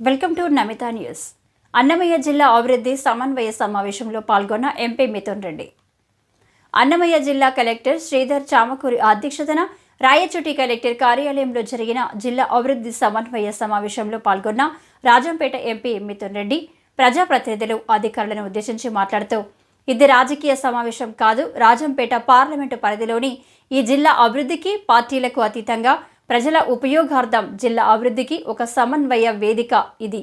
Welcome to Namita news. Annamayya జిల్లా అభివృద్ధి సమన్వయ సమావేశంలో పాల్గొన్న ఎంపీ మిథున్ రెడ్డి. అన్నమయ్య జిల్లా కలెక్టర్ శ్రీధర్ చామకూరి అధ్యక్షతన రాయచోటి కలెక్టర్ కార్యాలయంలో జరిగిన జిల్లా అభివృద్ధి సమన్వయ సమావేశంలో పాల్గొన్న రాజంపేట ఎంపీ మిథున్ రెడ్డి ప్రజాప్రతినిధులు అధికారులను ఉద్దేశించి మాట్లాడుతూ ఇది రాజకీయ సమావేశం కాదు రాజంపేట పార్లమెంటు పరిధిలోని ఈ జిల్లా అభివృద్ధికి పార్టీలకు అతీతంగా ప్రజల ఉపయోగార్థం జిల్లా అభివృద్ధికి ఒక సమన్వయ వేదిక ఇది.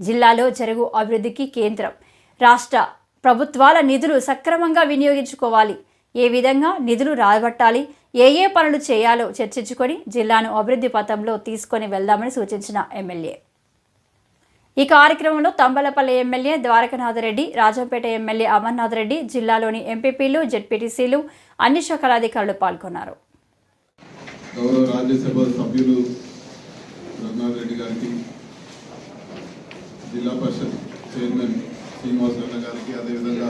జిల్లాలో జరుగు అభివృద్ధికి కేంద్రం. రాష్ట్ర ప్రభుత్వాల నిధులు సక్రమంగా వినియోగించుకోవాలి. ఏ విధంగా నిధులు రాబట్టాలి ఏ ఏ పనులు చేయాలో చర్చించుకొని జిల్లాను అభివృద్ధి పథంలో తీసుకొని వెళ్దామని సూచించిన ఎమ్మెల్యే. ఈ కార్యక్రమంలో తంబలపల్లి ఎమ్మెల్యే ద్వారకనాథ్ రెడ్డి రాజంపేట ఎమ్మెల్యే అమర్నాథ్ రెడ్డి జిల్లాలోని ఎంపీపీలు జెడ్పీటీసీలు అన్ని శాఖల అధికారులు పాల్గొన్నారు. గౌరవ రాజ్యసభ సభ్యులు రఘునాథ్ రెడ్డి గారికి జిల్లా పరిషత్ చైర్మన్ శ్రీనివాస్ రెడ్డి గారికి అదేవిధంగా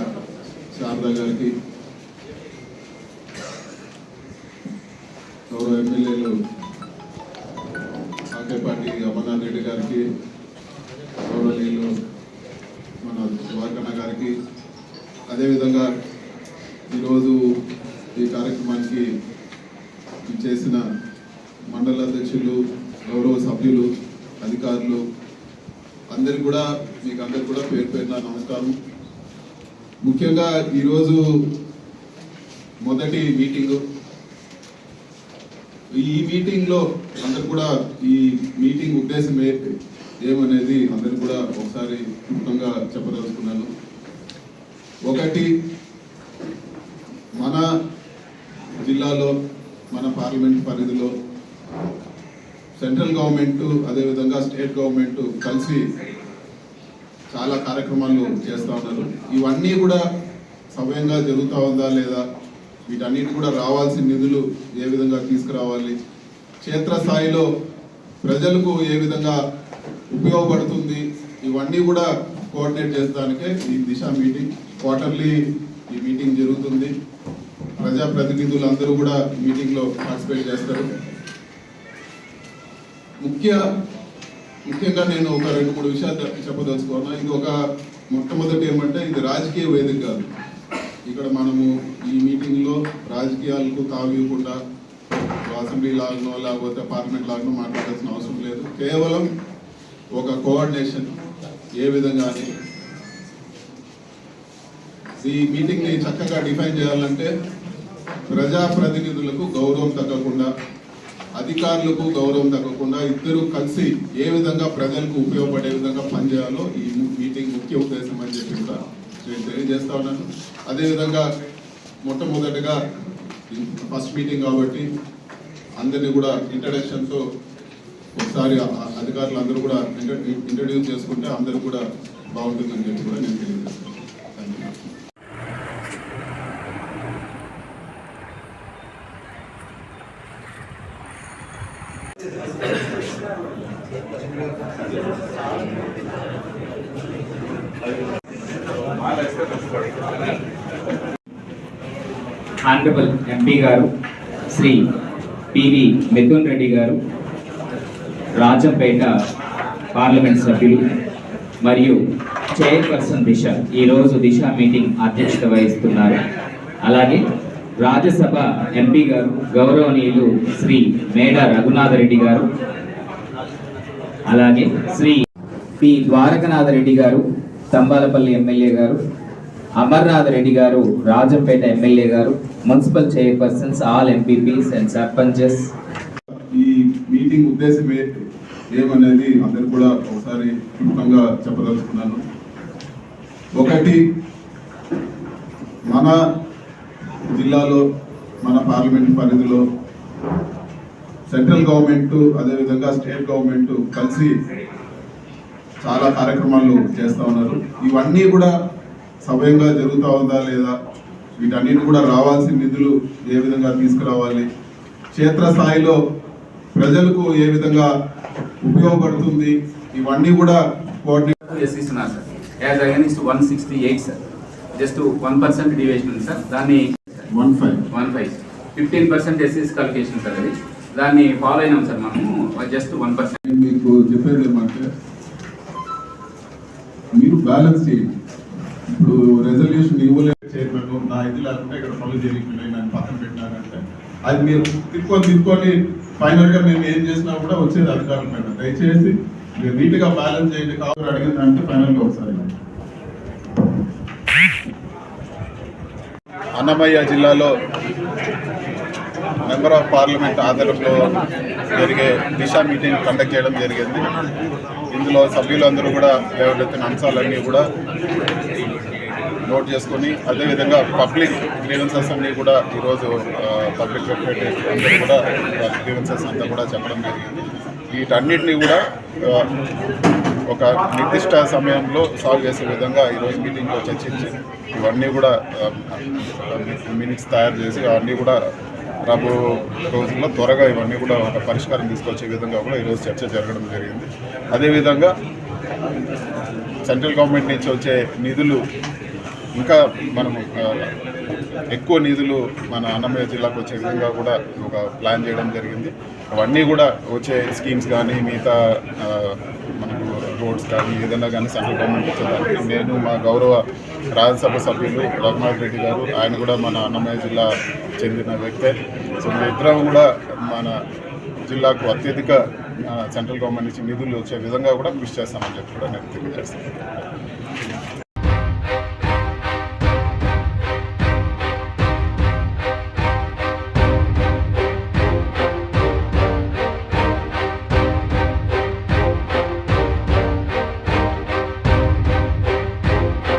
శారదా గారికి గౌరవ ఎమ్మెల్యేలు కాకేపాటి అమర్నాథ్ రెడ్డి గారికి గౌరవనీయులు మన ద్వారకన్న గారికి అదేవిధంగా ఈరోజు ఈ కార్యక్రమానికి చేసిన మండల అధ్యక్షులు గౌరవ సభ్యులు అధికారులు అందరు కూడా మీకు అందరు కూడా పేరు పేరున నమస్కారం. ముఖ్యంగా ఈరోజు మొదటి మీటింగు. ఈ మీటింగ్లో అందరు కూడా ఈ మీటింగ్ ఉద్దేశం ఏమనేది అందరు కూడా ఒకసారి క్లుప్తంగా చెప్పదలుచుకున్నాను. ఒకటి మన జిల్లాలో పార్లమెంట్ పరిధిలో సెంట్రల్ గవర్నమెంట్ అదేవిధంగా స్టేట్ గవర్నమెంట్ కలిసి చాలా కార్యక్రమాలు చేస్తూ ఉన్నారు. ఇవన్నీ కూడా సమయంగా జరుగుతూ ఉందా లేదా? వీటన్నిటి కూడా రావాల్సిన నిధులు ఏ విధంగా తీసుకురావాలి? క్షేత్రస్థాయిలో ప్రజలకు ఏ విధంగా ఉపయోగపడుతుంది? ఇవన్నీ కూడా కోఆర్డినేట్ చేసడానికే ఈ దిశ మీటింగ్ క్వార్టర్లీ ఈ మీటింగ్ జరుగుతుంది. ప్రజాప్రతినిధులు అందరూ కూడా మీటింగ్లో పార్టిసిపేట్ చేస్తారు. ముఖ్య ముఖ్యంగా నేను ఒక రెండు మూడు విషయాలు చెప్పదలుచుకున్నా ఇది ఒక మొట్టమొదటి ఏమంటే ఇది రాజకీయ వేదిక కాదు. ఇక్కడ మనము ఈ మీటింగ్లో రాజకీయాలకు తావివ్వకుండా అసెంబ్లీ లాగానో లేకపోతే పార్లమెంట్ లాగానో మాట్లాడాల్సిన అవసరం లేదు. కేవలం ఒక కోఆర్డినేషన్ ఏ విధంగా అని. ఈ మీటింగ్ని చక్కగా డిఫైన్ చేయాలంటే ప్రజాప్రతినిధులకు గౌరవం తగ్గకుండా అధికారులకు గౌరవం తగ్గకుండా ఇద్దరు కలిసి ఏ విధంగా ప్రజలకు ఉపయోగపడే విధంగా పనిచేయాలో ఈ మీటింగ్ ముఖ్య ఉద్దేశం అని చెప్పి కూడా నేను తెలియజేస్తా ఉన్నాను. అదేవిధంగా మొట్టమొదటిగా ఫస్ట్ మీటింగ్ కాబట్టి అందరినీ కూడా ఇంట్రడక్షన్తో ఒకసారి అధికారులు అందరూ కూడా ఇంట్రడ్యూస్ చేసుకుంటే అందరూ కూడా బాగుంటుందని చెప్పి కూడా నేను తెలియజేస్తాను. ఆనరబుల్ ఎంపీ గారు శ్రీ పివి మిథున్ రెడ్డి గారు రాజంపేట పార్లమెంట్ సభ్యులు మరియు చైర్పర్సన్ దిశ ఈరోజు దిశ మీటింగ్ అధ్యక్షత వహిస్తున్నారు. అలాగే రాజ్యసభ ఎంపీ గారు గౌరవనీయులు శ్రీ మేడ రఘునాథ రెడ్డి గారు అలాగే శ్రీ పి ద్వారకనాథ రెడ్డి గారు తంబాలపల్లి ఎమ్మెల్యే గారు అమర్నాథ్ రెడ్డి గారు రాజంపేట ఎమ్మెల్యే గారు municipal chairpersons all MPPs and sarpanches. ఈ మీటింగ్ ఉద్దేశం ఏమనేది అందరు కూడా ఒకసారి క్లుప్తంగా చెప్పదలుచుకున్నాను. ఒకటి మన జిల్లాలో మన పార్లమెంట్ పరిధిలో సెంట్రల్ గవర్నమెంట్ అదేవిధంగా స్టేట్ గవర్నమెంట్ కలిసి చాలా కార్యక్రమాలు చేస్తూ ఉన్నారు. ఇవన్నీ కూడా సమయంగా జరుగుతూ ఉందా లేదా? వీటన్నిటి కూడా రావాల్సిన నిధులు ఏ విధంగా తీసుకురావాలి? క్షేత్రస్థాయిలో ప్రజలకు ఏ విధంగా ఉపయోగపడుతుంది? ఇవన్నీ కూడా coordinate sir as against one sixty eight sir just one percent deviation ఉంది సార్ దాన్ని one five. One five. Fifteen percent ఎస్సీస్ qualification sir అది. దాన్ని ఫాలో అయినాం సార్ మనము. జస్ట్ వన్ పర్సెంట్ మీకు చెప్పేది ఏమంటే బ్యాలెన్స్ చేయండి. ఇప్పుడు రెజల్యూషన్ ఇవ్వలేదు చైర్మన్ నా ఇది లేకుండా ఇక్కడ పనులు జరుగుతున్నాయి నన్ను పక్కన పెట్టినారంటే అది మీరు తిప్పుకొని తిప్పుకొని ఫైనల్గా మేము ఏం చేసినా కూడా వచ్చేది అధికారుల మీద దయచేసి మీరు నీట్గా బ్యాలెన్స్ చేయండి. కావాలి అడిగిందంటే ఫైనల్గా ఒకసారి అన్నమయ్య జిల్లాలో మెంబర్ ఆఫ్ పార్లమెంట్ ఆధ్వర్యంలో జరిగే దిశా మీటింగ్ కండక్ట్ చేయడం జరిగింది. ఇందులో సభ్యులందరూ కూడా లేవనెత్తిన అంశాలన్నీ కూడా నోట్ చేసుకొని అదేవిధంగా పబ్లిక్ గ్రీవెన్సెస్ అన్నీ కూడా ఈరోజు పబ్లిక్ రిప్రజెంటేటివ్ అందరూ కూడా గ్రీవెన్సెస్ అంతా కూడా చెప్పడం జరిగింది. వీటన్నిటిని కూడా ఒక నిర్దిష్ట సమయంలో సాల్వ్ చేసే విధంగా ఈరోజు మీటింగ్లో చర్చించి ఇవన్నీ కూడా మినిట్స్ తయారు చేసి అవన్నీ కూడా రాబో రోజుల్లో త్వరగా ఇవన్నీ కూడా ఒక పరిష్కారం తీసుకొచ్చే విధంగా కూడా ఈరోజు చర్చ జరగడం జరిగింది. అదేవిధంగా సెంట్రల్ గవర్నమెంట్ నుంచి వచ్చే నిధులు ఇంకా మనము ఎక్కువ నిధులు మన అన్నమయ్య జిల్లాకు వచ్చే విధంగా కూడా ఒక ప్లాన్ చేయడం జరిగింది. అవన్నీ కూడా వచ్చే స్కీమ్స్ కానీ మిగతా మనకు రోడ్స్ కానీ ఏదైనా కానీ సెంట్రల్ గవర్నమెంట్ వచ్చేదానికి నేను మా గౌరవ రాజ్యసభ సభ్యులు రఘునాథ్ రెడ్డి గారు ఆయన కూడా మన అన్నమయ్య జిల్లా చెందిన వ్యక్తే. సో ఇద్దరం కూడా మన జిల్లాకు అత్యధిక సెంట్రల్ గవర్నమెంట్ నుంచి నిధులు వచ్చే విధంగా కూడా కృషి చేస్తామని చెప్పి కూడా నేను తెలియజేస్తాను